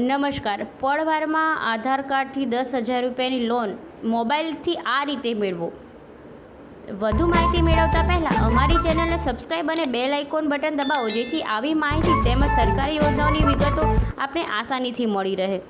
નમસ્કાર. પળવારમાં આધાર કાર્ડથી દસ હજાર રૂપિયાની લોન મોબાઈલથી આ રીતે મેળવો. વધુ માહિતી મેળવતા પહેલાં અમારી ચેનલને સબસ્ક્રાઈબ અને બેલ આઇકોન બટન દબાવો, જેથી આવી માહિતી તેમજ સરકારી યોજનાઓની વિગતો આપણે આસાનીથી મળી રહે.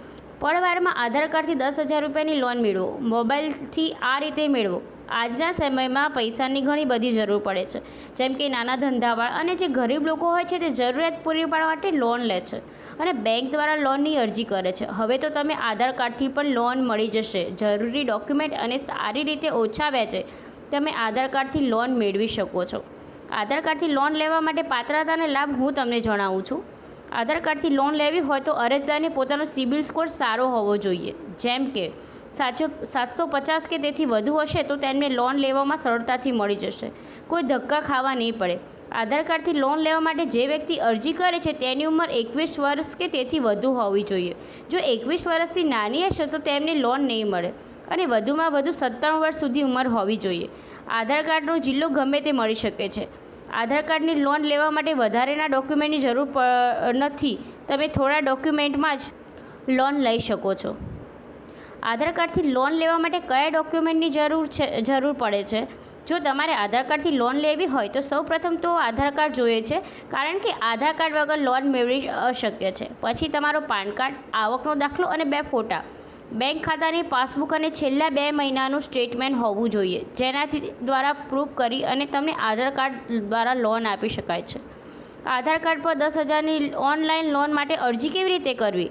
પળવારમાં આધાર કાર્ડથી દસ હજાર રૂપિયાની લોન મેળવો. મોબાઈલથી આ રીતે મેળવો. આજના સમયમાં પૈસાની ઘણી બધી જરૂર પડે છે. જેમ કે નાના ધંધાવાળા અને જે ગરીબ લોકો હોય છે તે જરૂરિયાત પૂરી પાડવા માટે લોન લે છે અને બેંક દ્વારા લોનની અરજી કરે છે. હવે તો તમે આધાર કાર્ડથી પણ લોન મળી જશે. જરૂરી ડોક્યુમેન્ટ અને સારી રીતે ઓછા વેચે તમે આધાર કાર્ડથી લોન મેળવી શકો છો. આધાર કાર્ડથી લોન લેવા માટે પાત્રતાને લાભ હું તમને જણાવું છું. આધાર કાર્ડથી લોન લેવી હોય તો અરજદારને પોતાનો સિબિલ સ્કોર સારો હોવો જોઈએ. જેમ કે સાચો સાતસો પચાસ કે તેથી વધુ હશે તો તેમને લોન લેવામાં સરળતાથી મળી જશે. કોઈ ધક્કા ખાવા નહીં પડે. આધાર કાર્ડથી લોન લેવા માટે જે વ્યક્તિ અરજી કરે છે તેની ઉંમર એકવીસ વર્ષ કે તેથી વધુ હોવી જોઈએ. જો એકવીસ વર્ષથી નાની હશે તો તેમને લોન નહીં મળે અને વધુમાં વધુ સત્તાણું વર્ષ સુધી ઉંમર હોવી જોઈએ. આધાર કાર્ડનો જિલ્લો ગમે તે મળી શકે છે. આધાર કાર્ડની લોન લેવા માટે વધારેના ડોક્યુમેન્ટની જરૂર નથી. તમે થોડા ડોક્યુમેન્ટમાં જ લોન લઈ શકો છો. આધાર કાર્ડથી લોન લેવા માટે કયા ડોક્યુમેન્ટની જરૂર છે, જરૂર પડે છે? જો તમારે આધાર કાર્ડથી લોન લેવી હોય તો સૌપ્રથમ તો આધાર કાર્ડ જોઈએ છે, કારણ કે આધાર કાર્ડ વગર લોન મેળવી અશક્ય છે. પછી તમારો પાન કાર્ડ, આવકનો દાખલો અને બે ફોટા. બેંક ખાતાની પાસબુક અને છેલ્લા બે મહિનાનું સ્ટેટમેન્ટ હોવું જોઈએ, જેનાથી દ્વારા પ્રૂફ કરી અને તમને આધાર કાર્ડ દ્વારા લોન આપી શકાય છે. આધાર કાર્ડ પર દસ હજારની ઓનલાઈન લોન માટે અરજી કેવી રીતે કરવી?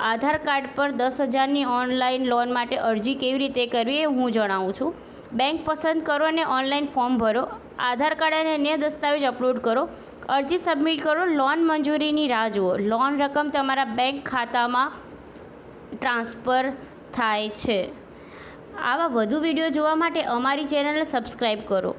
આધાર કાર્ડ પર દસ હજારની ઓનલાઈન લોન માટે અરજી કેવી રીતે કરવી એ હું જણાવું છું. બેંક પસંદ કરો અને ઓનલાઈન ફોર્મ ભરો. આધાર કાર્ડ અને અન્ય દસ્તાવેજ અપલોડ કરો. અરજી સબમિટ કરો. લોન મંજૂરીની રાહ જુઓ. લોન રકમ તમારા બેંક ખાતામાં ટ્રાન્સફર થાય છે. આવા વધુ વીડિયો જોવા માટે અમારી ચેનલને સબસ્ક્રાઈબ કરો.